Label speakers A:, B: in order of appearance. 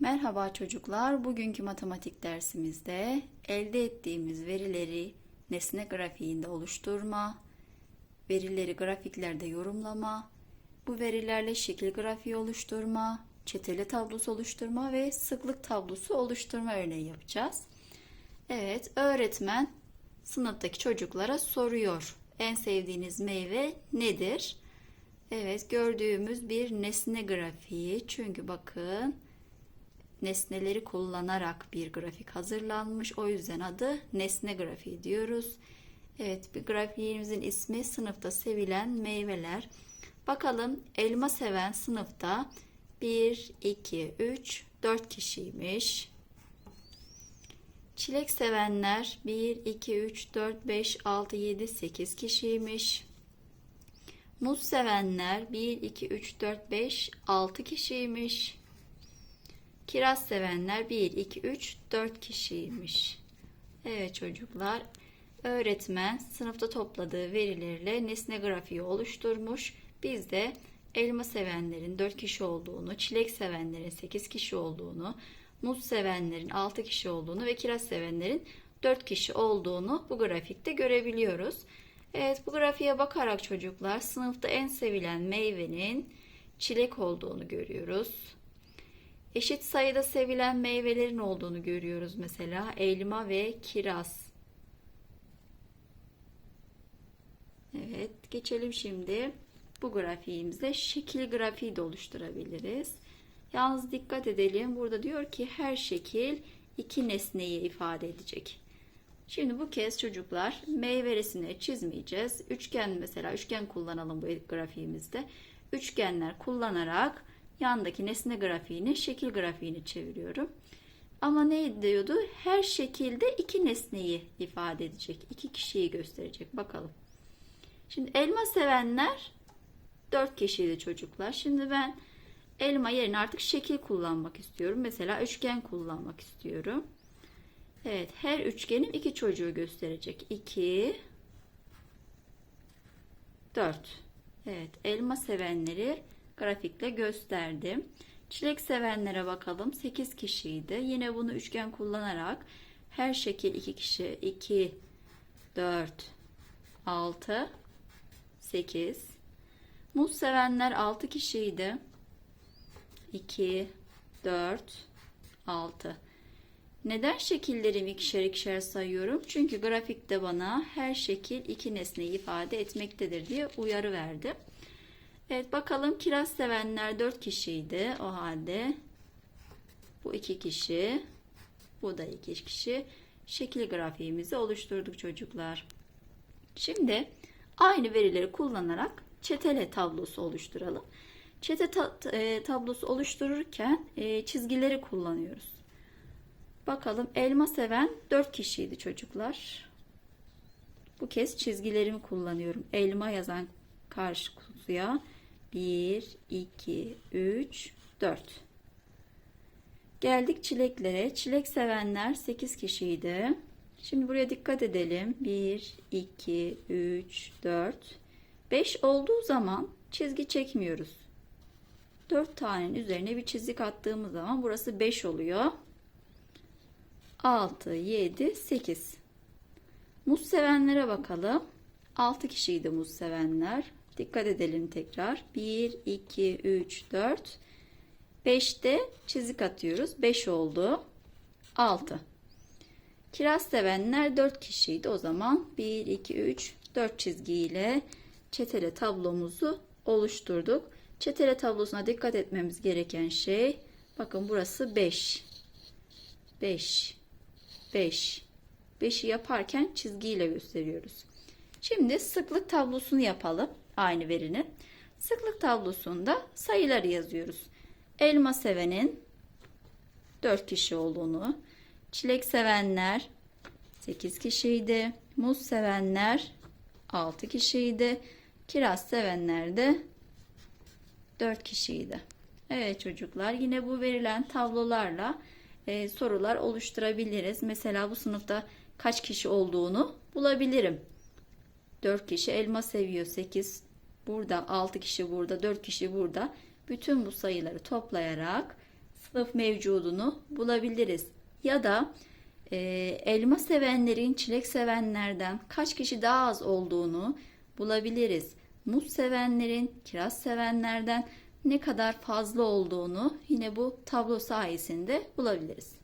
A: Merhaba çocuklar. Bugünkü matematik dersimizde elde ettiğimiz verileri nesne grafiğinde oluşturma, verileri grafiklerde yorumlama, bu verilerle şekil grafiği oluşturma, çeteli tablosu oluşturma ve sıklık tablosu oluşturma örneği yapacağız. Evet, öğretmen sınıftaki çocuklara soruyor. En sevdiğiniz meyve nedir? Evet, gördüğümüz bir nesne grafiği. Çünkü bakın nesneleri kullanarak bir grafik hazırlanmış. O yüzden adı nesne grafiği diyoruz. Evet, bir grafiğimizin ismi sınıfta sevilen meyveler. Bakalım elma seven sınıfta 1, 2, 3, 4 kişiymiş. Çilek sevenler 1, 2, 3, 4, 5, 6, 7, 8 kişiymiş. Muz sevenler 1, 2, 3, 4, 5, 6 kişiymiş. Kiraz sevenler 1, 2, 3, 4 kişiymiş. Evet çocuklar, öğretmen sınıfta topladığı verilerle nesne grafiği oluşturmuş. Biz de elma sevenlerin 4 kişi olduğunu, çilek sevenlerin 8 kişi olduğunu, muz sevenlerin 6 kişi olduğunu ve kiraz sevenlerin 4 kişi olduğunu bu grafikte görebiliyoruz. Evet bu grafiğe bakarak çocuklar sınıfta en sevilen meyvenin çilek olduğunu görüyoruz. Eşit sayıda sevilen meyvelerin olduğunu görüyoruz mesela elma ve kiraz. Evet geçelim şimdi bu grafiğimize şekil grafiği de oluşturabiliriz. Yalnız dikkat edelim burada diyor ki her şekil iki nesneyi ifade edecek. Şimdi bu kez çocuklar meyve resmini çizmeyeceğiz. Üçgen mesela üçgen kullanalım bu grafiğimizde. Üçgenler kullanarak yandaki nesne grafiğini şekil grafiğini çeviriyorum. Ama ne diyordu? Her şekilde iki nesneyi ifade edecek. iki kişiyi gösterecek. Bakalım. Şimdi elma sevenler dört kişiydi çocuklar. Şimdi ben elma yerine artık şekil kullanmak istiyorum. Mesela üçgen kullanmak istiyorum. Evet, her üçgenim iki çocuğu gösterecek. 2 4. Evet, elma sevenleri grafikle gösterdim. Çilek sevenlere bakalım. 8 kişiydi. Yine bunu üçgen kullanarak her şekil 2 kişi 2 4 6 8 Muz sevenler 6 kişiydi. 2 4 6 neden şekillerimi ikişer ikişer sayıyorum? Çünkü grafikte bana her şekil iki nesneyi ifade etmektedir diye uyarı verdi. Evet bakalım kiraz sevenler 4 kişiydi. O halde bu iki kişi, bu da iki kişi. Şekil grafiğimizi oluşturduk çocuklar. Şimdi aynı verileri kullanarak çetele tablosu oluşturalım. Çete ta e, tablosu oluştururken e, çizgileri kullanıyoruz. Bakalım elma seven 4 kişiydi çocuklar. Bu kez çizgilerimi kullanıyorum. Elma yazan karşı kutuya 1, 2, 3, 4. Geldik çileklere. Çilek sevenler 8 kişiydi. Şimdi buraya dikkat edelim. 1, 2, 3, 4. 5 olduğu zaman çizgi çekmiyoruz. 4 tanenin üzerine bir çizik attığımız zaman burası 5 oluyor. 6, 7, 8. Muz sevenlere bakalım. 6 kişiydi muz sevenler. Dikkat edelim tekrar. 1, 2, 3, 4. 5'te çizik atıyoruz. 5 oldu. 6. Kiraz sevenler 4 kişiydi. O zaman 1, 2, 3, 4 çizgiyle çetele tablomuzu oluşturduk. Çetele tablosuna dikkat etmemiz gereken şey bakın burası 5. 5 5. 5'i yaparken çizgiyle gösteriyoruz. Şimdi sıklık tablosunu yapalım. Aynı verinin. Sıklık tablosunda sayıları yazıyoruz. Elma sevenin 4 kişi olduğunu, çilek sevenler 8 kişiydi, muz sevenler 6 kişiydi, kiraz sevenler de 4 kişiydi. Evet çocuklar yine bu verilen tablolarla e, sorular oluşturabiliriz. Mesela bu sınıfta kaç kişi olduğunu bulabilirim. 4 kişi elma seviyor. 8 burada, 6 kişi burada, 4 kişi burada. Bütün bu sayıları toplayarak sınıf mevcudunu bulabiliriz. Ya da e, elma sevenlerin çilek sevenlerden kaç kişi daha az olduğunu bulabiliriz. Muz sevenlerin kiraz sevenlerden ne kadar fazla olduğunu yine bu tablo sayesinde bulabiliriz.